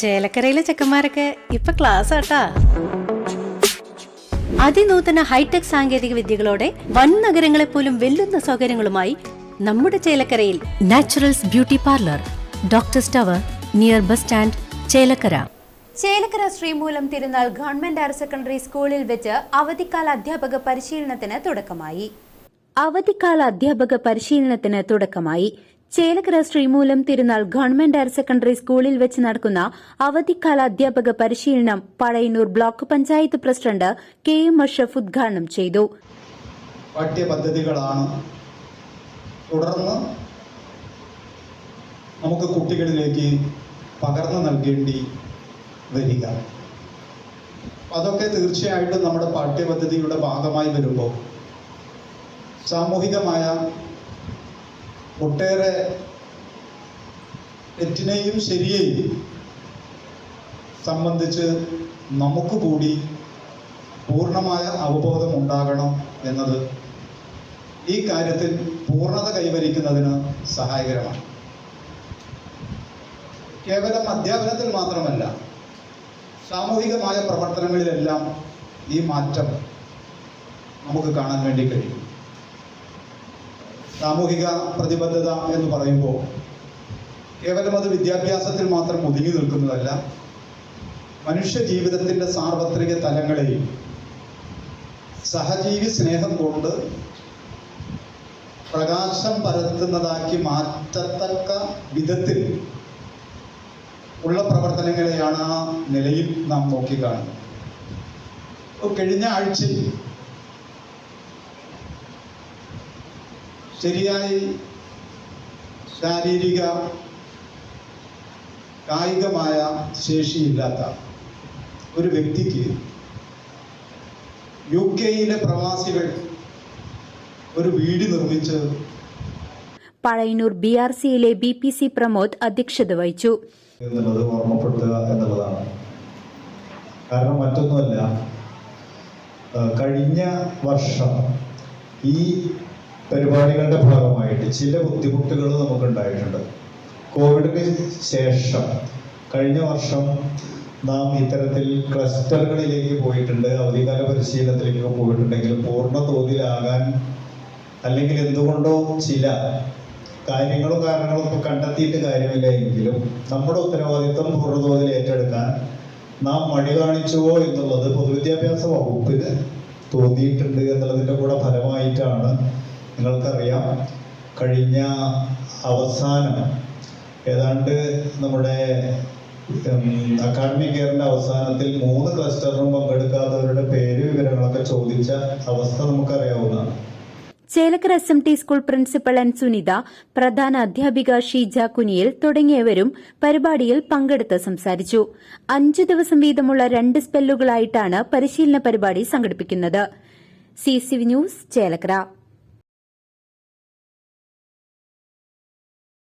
ചേലക്കരയിലെ ചെക്കന്മാരൊക്കെ ഇപ്പൊ ക്ലാസ് ആട്ടാ അതിനൂതന ഹൈടെക് സാങ്കേതിക വിദ്യകളോടെ വൻ നഗരങ്ങളെ പോലും വെല്ലുന്ന സൗകര്യങ്ങളുമായി നമ്മുടെ ചേലക്കരയിൽ Naturals beauty parlour doctor tower near bus stand Chelakkara. Chelakkara Sreemoolam Thirunal government higher secondary സ്കൂളിൽ വെച്ച് അവധിക്കാല അധ്യാപക പരിശീലനത്തിന് തുടക്കമായി. അവധിക്കാല അധ്യാപക പരിശീലനത്തിന് തുടക്കമായി. Chelakkara Sreemoolam Thirunal government higher secondary സ്കൂളിൽ വെച്ച് നടക്കുന്ന അവധിക്കാല അധ്യാപക പരിശീലനം Pazhayannur block panchayat president K M Ashaf ഉദ്ഘാടനം ചെയ്തു. പാഠ്യപദ്ധതികളാണ്. തുടർന്ന് നമുക്ക് കുട്ടികളിലേക്ക് പകർന്നു നൽകേണ്ടി വരിക. അതൊക്കെ തീർച്ചയായിട്ടും നമ്മുടെ പാഠ്യപദ്ധതിയുടെ ഭാഗമായി വരുമ്പോൾ സാമൂഹികമായ ഒട്ടേറെ തെറ്റിനെയും ശരിയെയും സംബന്ധിച്ച് നമുക്ക് കൂടി പൂർണമായ അവബോധം ഉണ്ടാകണം എന്നത് ഈ കാര്യത്തിൽ പൂർണത കൈവരിക്കുന്നതിന് സഹായകരമാണ്. കേവലം അധ്യാപനത്തിൽ മാത്രമല്ല സാമൂഹികമായ പ്രവർത്തനങ്ങളിലെല്ലാം ഈ മാറ്റം നമുക്ക് കാണാൻ വേണ്ടി കഴിയും. സാമൂഹിക പ്രതിബദ്ധത എന്ന് പറയുമ്പോൾ കേവലം അത് വിദ്യാഭ്യാസത്തിൽ മാത്രം ഒതുങ്ങി നിൽക്കുന്നതല്ല മനുഷ്യ ജീവിതത്തിന്റെ സാർവത്രിക തലങ്ങളെയും സഹജീവി സ്നേഹം കൊണ്ട് പ്രകാശം പരത്തുന്നതാക്കി മാറ്റത്തക്ക വിധത്തിൽ ഉള്ള പ്രവർത്തനങ്ങളെയാണ് ആ നിലയിൽ നാം നോക്കിക്കാണുന്നത്. കാണുന്നത് കഴിഞ്ഞ ആഴ്ചയിൽ ശരിയായി ശാരീരിക കായികമായ ശേഷിയില്ലാത്ത ഒരു വ്യക്തിക്ക് യു കെയിലെ പ്രവാസികൾ ഒരു വീട് നിർമ്മിച്ച് പഴയന്നൂർ ബി ആർ സിയിലെ ബി പി സി പ്രമോദ് അധ്യക്ഷത വഹിച്ചു. എന്നുള്ളത് ഓർമ്മപ്പെടുത്തുക എന്നുള്ളതാണ്. കാരണം മറ്റൊന്നുമല്ല കഴിഞ്ഞ വർഷം ഈ പരിപാടികളുടെ ഭാഗമായിട്ട് ചില ബുദ്ധിമുട്ടുകൾ നമുക്കുണ്ടായിട്ടുണ്ട്. കോവിഡിന് ശേഷം കഴിഞ്ഞ വർഷം നാം ഇത്തരത്തിൽ ക്ലസ്റ്ററുകളിലേക്ക് പോയിട്ടുണ്ട്. അവധികാല പരിശീലനത്തിലേക്ക് പോയിട്ടുണ്ടെങ്കിൽ പൂർണ തോതിലാകാൻ അല്ലെങ്കിൽ എന്തുകൊണ്ടോ ചില കാര്യങ്ങളും കാരണങ്ങളും ഒക്കെ കണ്ടെത്തിയിട്ട് കാര്യമില്ല എങ്കിലും നമ്മുടെ ഉത്തരവാദിത്വം പൂർണ തോതിൽ ഏറ്റെടുക്കാൻ നാം മടി കാണിച്ചുവോ എന്നുള്ളത് പൊതുവിദ്യാഭ്യാസ വകുപ്പിന് തോന്നിയിട്ടുണ്ട് എന്നുള്ളതിന്റെ കൂടെ ഫലമായിട്ടാണ് നിങ്ങൾക്കറിയാം കഴിഞ്ഞ അവസാനം ഏതാണ്ട് നമ്മുടെ അക്കാഡമിക് ഇയറിന്റെ അവസാനത്തിൽ മൂന്ന് ക്ലസ്റ്ററിലും പങ്കെടുക്കാത്തവരുടെ പേര് വിവരങ്ങളൊക്കെ ചോദിച്ച അവസ്ഥ നമുക്കറിയാവുന്നതാണ്. Chelakkara S M T school principal N Sunitha പ്രധാന അധ്യാപിക ഷീജ കുനിയിൽ തുടങ്ങിയവരും പരിപാടിയിൽ പങ്കെടുത്ത് സംസാരിച്ചു. അഞ്ചു ദിവസം വീതമുള്ള രണ്ട് സ്പെല്ലുകളായിട്ടാണ് പരിശീലന പരിപാടി സംഘടിപ്പിക്കുന്നത്. C C news Chelakkara.